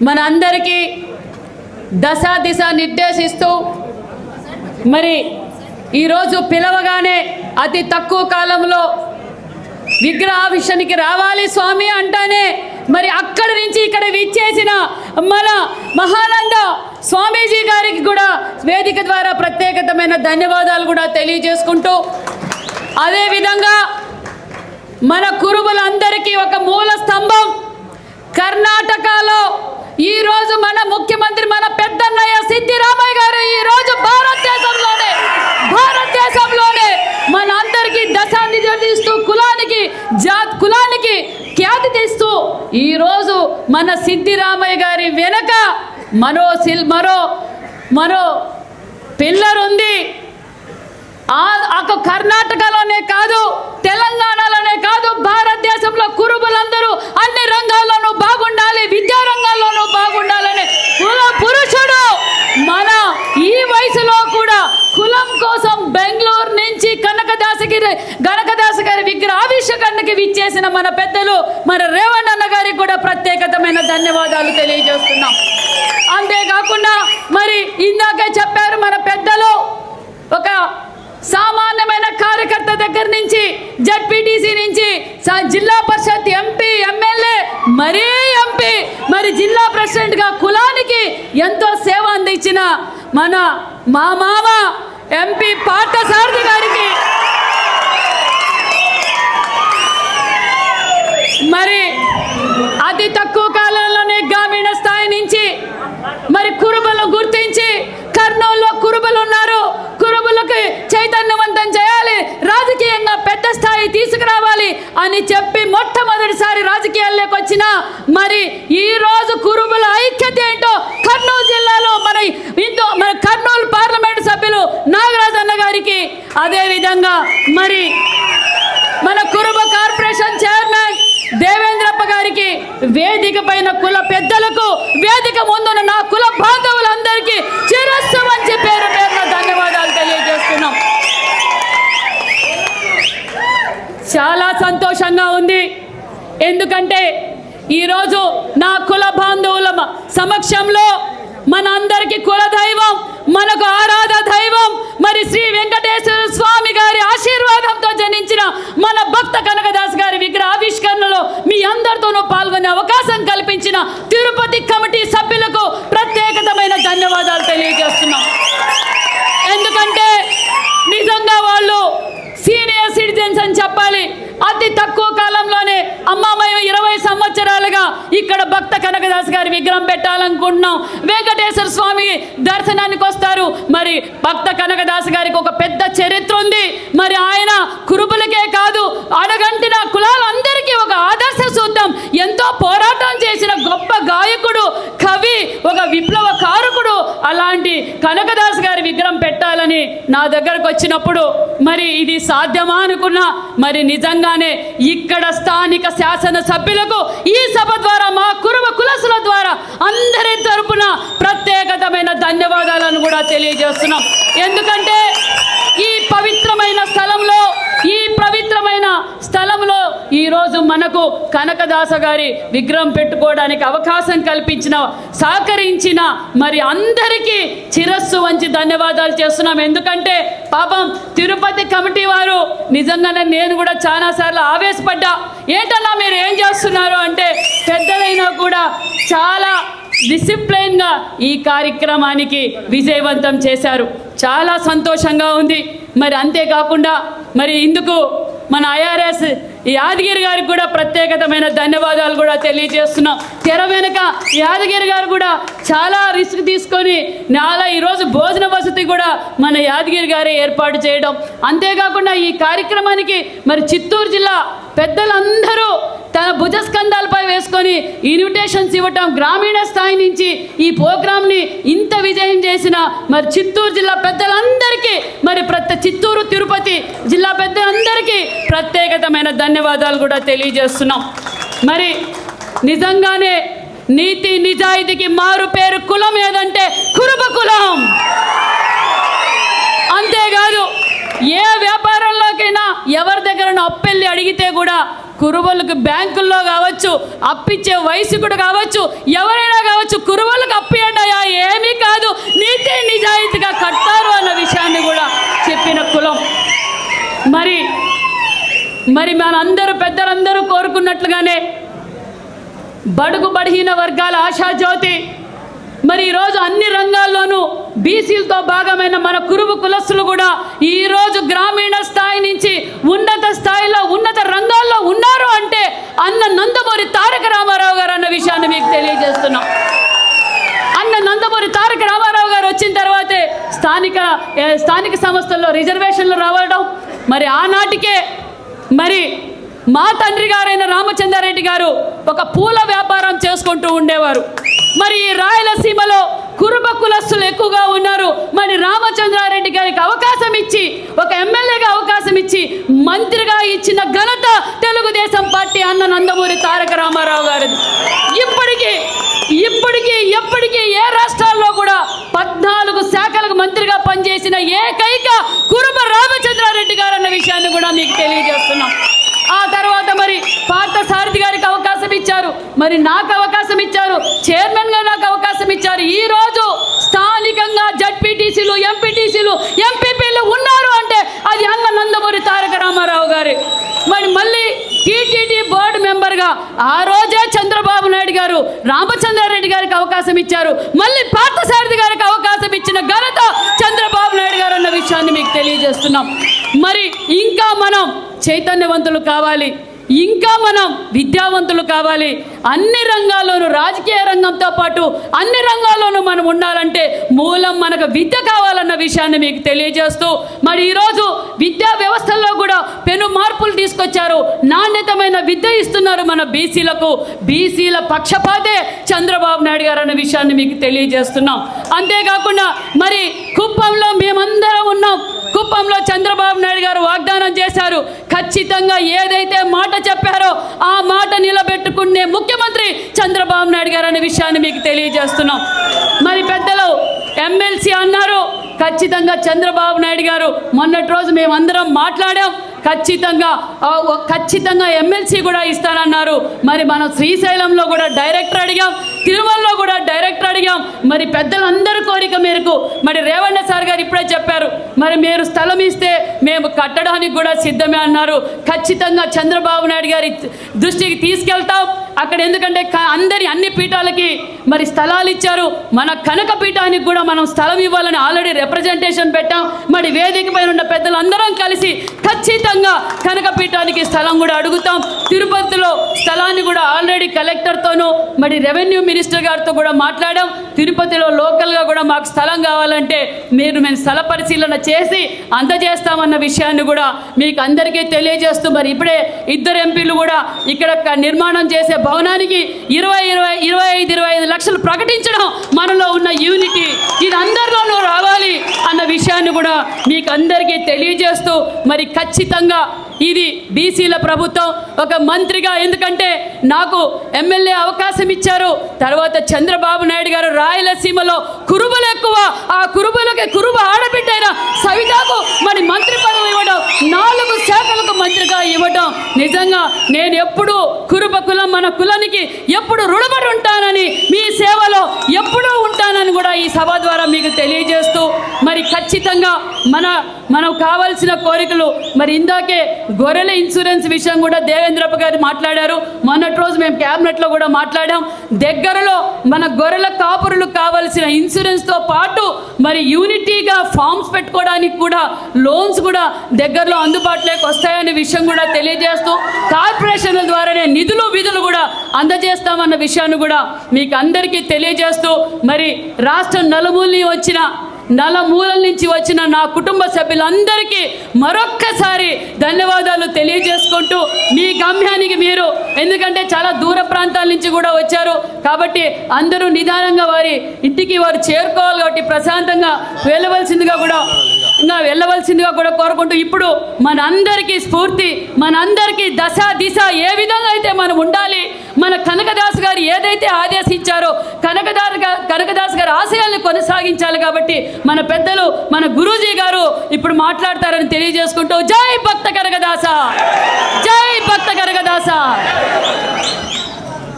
మన అందరికీ దశ దిశ నిర్దేశిస్తూ మరి ఈరోజు పిలవగానే అతి తక్కువ కాలంలో విగ్రహావిషయానికి రావాలి స్వామి అంటానే మరి అక్కడి నుంచి ఇక్కడ విచ్చేసిన మన మహానంద స్వామీజీ గారికి కూడా వేదిక ద్వారా ప్రత్యేకతమైన ధన్యవాదాలు కూడా తెలియజేసుకుంటూ అదేవిధంగా మన కురువులందరికీ ఒక మూల స్తంభం కర్ణాటకలో ఈ రోజు మన ముఖ్యమంత్రి మన పెద్దన్నయ్య సిద్ధిరామయ్య గారు ఈ రోజు భారతదేశంలోనే భారతదేశంలోనే మన అందరికీ దశాన్ని జరిగిస్తూ కులానికి జాత్ కులానికి ఖ్యాతి తెస్తూ ఈ రోజు మన సిద్ధిరామయ్య గారి వెనక మరో సిల్ మరో మరో పిల్లర్ ఉంది. ఆ కర్ణాటకలోనే కాదు తెలంగాణలోనే కాదు భారతదేశంలో కురుబులందరూ అన్ని రంగాల్లోనూ బాగుండాలి విద్యా రంగాల్లోనూ బాగుండాలని కుల పురుషుడు మన ఈ వయసులో కూడా కులం కోసం బెంగళూరు నుంచి కనకదాసగిరి కనకదాస గారి చేసిన మన పెద్దలు మన రేవణ్ అన్న గారికి కూడా ప్రత్యేకతమైన ధన్యవాదాలు తెలియజేస్తున్నాం. అంతేకాకుండా మరి ఇందాకే చెప్పారు మన పెద్దలు ఒక సామాన్యమైన కార్యకర్త దగ్గర నుంచి జడ్పీటీసీ నుంచి జిల్లా పరిషత్ ఎంపీ ఎమ్మెల్యే మరీ ఎంపీ మరి జిల్లా ప్రెసిడెంట్గా కులానికి ఎంతో సేవ అందించిన మన మా మామ ఎంపీ పార్థసారథి గారికి మరి అతి తక్కువ కాలంలోనే గ్రామీణ స్థాయి నుంచి మరి కురుబలు గుర్తించి కర్నూలులో కురుబలు ఉన్నారు. కురుబులకి చైతన్యవంతం చేయాలి. రాజకీయంగా పెద్ద స్థాయి తీసుకురావాలి అని చెప్పి మొట్టమొదటిసారి రాజకీయాల్లోకి వచ్చిన మరి ఈ రోజు కురుబుల ఐక్యత ఏంటో కర్నూలు జిల్లాలో మన ఇందో మన కర్నూలు పార్లమెంట్ సభ్యులు నాగరాజన్న గారికి అదే విధంగా మరి వేదిక పైన కుల పెద్దలకు వేదిక ముందున్న నా కుల బాంధవులందరికీ చిరస్సు మంచి పేరు పేరున ధన్యవాదాలు తెలియజేస్తున్నాం. చాలా సంతోషంగా ఉంది. ఎందుకంటే ఈరోజు నా కుల బాంధవుల సమక్షంలో మన కుల దైవం మనకు ఆరాధ దైవం మరి శ్రీ వెంకటేశ్వర స్వామి గారి ఆశీర్వాదంతో జనించిన మన భక్త కనకదాస్ గారి విగ్రహ ఆవిష్కరణలో మీ అందరితోనూ పాల్గొనే అవకాశం కల్పించిన తిరుపతి కమిటీ సభ్యులకు ప్రత్యేకతమైన ధన్యవాదాలు తెలియజేస్తున్నాం ఎందుకంటే నిజంగా వాళ్ళు సీనియర్ సిటిజన్స్ అని చెప్పాలి అతి తక్కువ కాలంలోనే అమ్మామయ్య ఇరవై సంవత్సరాలుగా ఇక్కడ భక్త కనకదాస్ గారి విగ్రహం పెట్టాలనుకుంటున్నాం. వెంకటేశ్వర స్వామి దర్శనానికి వస్తారు. మరి భక్త కనకదాస్ గారికి ఒక పెద్ద చరిత్ర ఉంది. మరి ఆయన కురుపులకే కాదు అడగంటిన కులాలందరికీ ఒక ఆదర్శ సూత్రం. ఎంతో పోరాటం చేసిన గొప్ప గాయకుడు కవి ఒక విప్లవ కారకుడు అలాంటి కనకదాస్ గారి విగ్రహం చేయాలని నా దగ్గరకు వచ్చినప్పుడు మరి ఇది సాధ్యమా అనుకున్నా మరి నిజంగానే ఇక్కడ స్థానిక శాసన సభ్యులకు ఈ సభ ద్వారా మా కురువ కులసుల ద్వారా అందరి తరపున ప్రత్యేకతమైన ధన్యవాదాలను కూడా తెలియజేస్తున్నాం. ఎందుకంటే ఈ పవిత్రమైన స్థలంలో ఈ పవిత్రమైన స్థలంలో ఈరోజు మనకు కనకదాస గారి విగ్రహం పెట్టుకోవడానికి అవకాశం కల్పించిన సహకరించిన మరి అందరికీ చిరస్సు వంచి ధన్యవాదాలు చేస్తున్నాం. ఎందుకంటే పాపం తిరుపతి కమిటీ వారు నిజంగానే నేను కూడా చాలాసార్లు ఆవేశపడ్డా. ఏంటన్నా మీరు ఏం చేస్తున్నారు అంటే పెద్దలైనా కూడా చాలా డిసిప్లైన్గా ఈ కార్యక్రమానికి విజయవంతం చేశారు. చాలా సంతోషంగా ఉంది. మరి అంతేకాకుండా మరి ఇందుకు మన ఐఆర్ఎస్ యాదగిరి గారికి కూడా ప్రత్యేకతమైన ధన్యవాదాలు కూడా తెలియజేస్తున్నాం. తెర వెనుక యాదగిరి గారు కూడా చాలా రిస్క్ తీసుకొని నాలా ఈరోజు భోజన వసతి కూడా మన యాదగిరి గారే ఏర్పాటు చేయడం. అంతేకాకుండా ఈ కార్యక్రమానికి మరి చిత్తూరు జిల్లా పెద్దలందరూ తన భుజస్కంధాలపై వేసుకొని ఇన్విటేషన్స్ ఇవ్వటం గ్రామీణ స్థాయి నుంచి ఈ ప్రోగ్రామ్ని ఇంత విజయం చేసిన మరి చిత్తూరు జిల్లా పెద్దలందరికీ మరి ప్రతి చిత్తూరు తిరుపతి జిల్లా పెద్దలందరికీ ప్రత్యేకతమైన ధన్యవాదాలు కూడా తెలియజేస్తున్నాం. మరి నిజంగానే నీతి నిజాయితీకి మారు పేరు కులం ఏదంటే కురుబ కులం. అంతేకాదు ఏ వ్యాపారంలోకైనా ఎవరి దగ్గర అప్పెళ్ళి అడిగితే కూడా కురువలకు బ్యాంకుల్లో కావచ్చు అప్పిచ్చే వయసుకుడు కావచ్చు ఎవరైనా కావచ్చు కురువలకు అప్పియండియా ఏమీ కాదు నీతి నిజాయితీగా కట్టారు అన్న విషయాన్ని కూడా చెప్పిన కులం. మరి మరి మనందరూ పెద్దలందరూ కోరుకున్నట్లుగానే బడుగు బడిహీన వర్గాల ఆశాజ్యోతి మరి ఈరోజు అన్ని రంగాల్లోనూ బీసీలతో భాగమైన మన కురుబు కులస్తులు కూడా ఈరోజు గ్రామీణ స్థాయి నుంచి ఉన్నత స్థాయిలో ఉన్న రంగాల్లో ఉన్నారు అంటే అన్న నందమూరి తారక రామారావు గారు అన్న విషయాన్ని మీకు తెలియజేస్తున్నాం అన్న నందమూరి తారక రామారావు గారు వచ్చిన తర్వాతే స్థానిక స్థానిక సంస్థల్లో రిజర్వేషన్లు రావడం మరి ఆనాటికే మరి మా తండ్రి గారైన రామచంద్రారెడ్డి గారు ఒక పూల వ్యాపారం చేసుకుంటూ ఉండేవారు. మరి ఈ రాయలసీమలో కురుబ కులస్తులు ఎక్కువగా ఉన్నారు. మరి రామచంద్రారెడ్డి గారికి అవకాశం ఇచ్చి ఒక ఎమ్మెల్యేగా అవకాశం ఇచ్చి మంత్రిగా ఇచ్చిన ఘనత తెలుగుదేశం పార్టీ అన్న నందమూరి తారక రామారావు గారిది. ఇప్పటికీ చేసిన ఏకైక కురుబ రామచంద్రారెడ్డి గారు అన్న విషయాన్ని కూడా మీకు తెలియజేస్తున్నాం. ఆ తర్వాత మరి పార్థ సారథి గారికి అవకాశం ఇచ్చారు. మరి నాకు అవకాశం ఇచ్చారు. చైర్మన్గా నాకు అవకాశం ఇచ్చారు. ఈ రోజు స్థానికంగా జడ్పీటీసీలు ఎంపీటీసీలు ఎంపీపీలు ఉన్నారు అంటే అది అన్న నందమూరి తారక రామారావు గారి. మరి మళ్ళీ టీటీడీ బోర్డు మెంబర్గా ఆ రోజే చంద్రబాబు నాయుడు గారు రామచంద్రారెడ్డి గారికి అవకాశం ఇచ్చారు. మళ్ళీ పార్థసారథి గారికి అవకాశం ఇచ్చిన ఘనత చంద్రబాబు నాయుడు గారు అన్న విషయాన్ని మీకు చేస్తున్నాం. మరి ఇంకా మనం చైతన్యవంతులు కావాలి. ఇంకా మనం విద్యావంతులు కావాలి. అన్ని రంగాల్లోనూ రాజకీయ రంగంతో పాటు అన్ని రంగాల్లోనూ మనం ఉండాలంటే మూలం మనకు విద్య కావాలన్న విషయాన్ని మీకు తెలియజేస్తూ మరి ఈరోజు విద్యా వ్యవస్థల్లో కూడా పెను మార్పులు తీసుకొచ్చారు. నాణ్యతమైన విద్య ఇస్తున్నారు మన బీసీలకు. బీసీల పక్షపాతే చంద్రబాబు నాయుడు గారు అన్న విషయాన్ని మీకు తెలియజేస్తున్నాం. అంతేకాకుండా మరి కుప్పంలో మేమందరం ఉన్నాం. కుప్పంలో చంద్రబాబు నాయుడు గారు వాగ్దానం చేశారు. ఖచ్చితంగా ఏదైతే మాట చెప్పారో ఆ మాట నిలబెట్టుకునే ముఖ్యమంత్రి చంద్రబాబు నాయుడు గారు అనే విషయాన్ని మీకు తెలియజేస్తున్నాం. మరి పెద్దలు ఎమ్మెల్సీ అన్నారు ఖచ్చితంగా చంద్రబాబు నాయుడు గారు మొన్నటి రోజు మేమందరం మాట్లాడాం. ఖచ్చితంగా ఖచ్చితంగా ఎమ్మెల్సీ కూడా ఇస్తానన్నారు. మరి మనం శ్రీశైలంలో కూడా డైరెక్టర్ అడిగాం. తిరుమలలో మరి పెద్దలందరి కోరిక మేరకు మరి రేవಣ್ణ సార్ గారు ఇప్పుడే చెప్పారు. మరి మీరు స్థలం ఇస్తే మేము కట్టడానికి కూడా సిద్ధమే అన్నారు. ఖచ్చితంగా చంద్రబాబు నాయుడు గారి దృష్టికి తీసుకెళ్తాం. అక్కడ ఎందుకంటే అందరి అన్ని పీఠాలకి మరి స్థలాలు ఇచ్చారు. మన కనక పీఠానికి కూడా మనం స్థలం ఇవ్వాలని ఆల్రెడీ రిప్రజెంటేషన్ పెట్టాం. మరి వేదిక పైన ఉన్న పెద్దలందరం కలిసి ఖచ్చితంగా కనక పీఠానికి స్థలం కూడా అడుగుతాం. తిరుపతిలో స్థలాన్ని కూడా ఆల్రెడీ కలెక్టర్తోనూ మరి రెవెన్యూ మినిస్టర్ గారితో కూడా మాట్లాడాం. తిరుపతిలో లోకల్గా కూడా మాకు స్థలం కావాలంటే మీరు మేము స్థల పరిశీలన చేసి అందజేస్తామన్న విషయాన్ని కూడా మీకు అందరికీ తెలియజేస్తూ మరి ఇప్పుడే ఇద్దరు ఎంపీలు కూడా ఇక్కడ నిర్మాణం చేసే భవనానికి ఇరవై ఇరవై ఇరవై ఐదు ఇరవై ఐదు లక్షలు ప్రకటించడం మనలో ఉన్న యూనిటీ ఇది అందరిలోనూ రావాలి అన్న విషయాన్ని కూడా మీకు అందరికీ తెలియజేస్తూ మరి ఖచ్చితంగా ఇది బీసీల ప్రభుత్వం ఒక మంత్రిగా ఎందుకంటే నాకు ఎమ్మెల్యే అవకాశం ఇచ్చారు. తర్వాత చంద్రబాబు నాయుడు గారు రాయలసీమలో కురుబలు ఎక్కువ. ఆ కురుబలకి కురుబ ఆడబిడ్డైన సవితాకు మరి మంత్రి పదవి ఇవ్వడం నాలుగు శాఖలకు మంత్రిగా ఇవ్వడం. నిజంగా నేను ఎప్పుడు కురుబ కులం మన కులానికి ఎప్పుడు రుణపడి ఉంటానని మీ సేవలో ఎప్పుడూ ఉంటాను. ఉంటానని కూడా ఈ సభ ద్వారా మీకు తెలియజేస్తూ మరి ఖచ్చితంగా మన మనం కావాల్సిన కోరికలు మరి ఇందాకే గొర్రెల ఇన్సూరెన్స్ విషయం కూడా దేవేంద్రప్ప గారు మాట్లాడారు. మొన్నటి రోజు మేము క్యాబినెట్లో కూడా మాట్లాడాం. దగ్గరలో మన గొర్రెల కాపురులు కావలసిన ఇన్సూరెన్స్తో పాటు మరి యూనిటీగా ఫామ్స్ పెట్టుకోవడానికి కూడా లోన్స్ కూడా దగ్గరలో అందుబాటులోకి వస్తాయనే విషయం కూడా తెలియజేస్తూ కార్పొరేషన్ల ద్వారానే నిధులు విధులు కూడా అందజేస్తామన్న విషయాన్ని కూడా మీకు అందరికీ తెలియజేస్తూ మరి రాష్ట్రం నలుమూలని వచ్చిన నలమూలల నుంచి వచ్చిన నా కుటుంబ సభ్యులందరికీ మరొక్కసారి ధన్యవాదాలు తెలియజేసుకుంటూ మీ గమ్యానికి మీరు ఎందుకంటే చాలా దూర ప్రాంతాల నుంచి కూడా వచ్చారు కాబట్టి అందరూ నిదానంగా వారి ఇంటికి వారు చేరుకోవాలి కాబట్టి ప్రశాంతంగా వెళ్ళవలసిందిగా కూడా వెళ్ళవలసిందిగా కూడా కోరుకుంటూ ఇప్పుడు మనందరికీ స్ఫూర్తి మనందరికీ దశ దిశ ఏ విధంగా అయితే మనం ఉండాలి మన కనకదాస్ గారు ఏదైతే ఆదేశించారో కనకదాస్ గా- కనకదాస్ గారి ఆశయాల్ని కొనసాగించాలి కాబట్టి మన పెద్దలు మన గురూజీ గారు ఇప్పుడు మాట్లాడతారని తెలియజేసుకుంటూ జై భక్త కనకదాస! జై భక్త కనకదాస!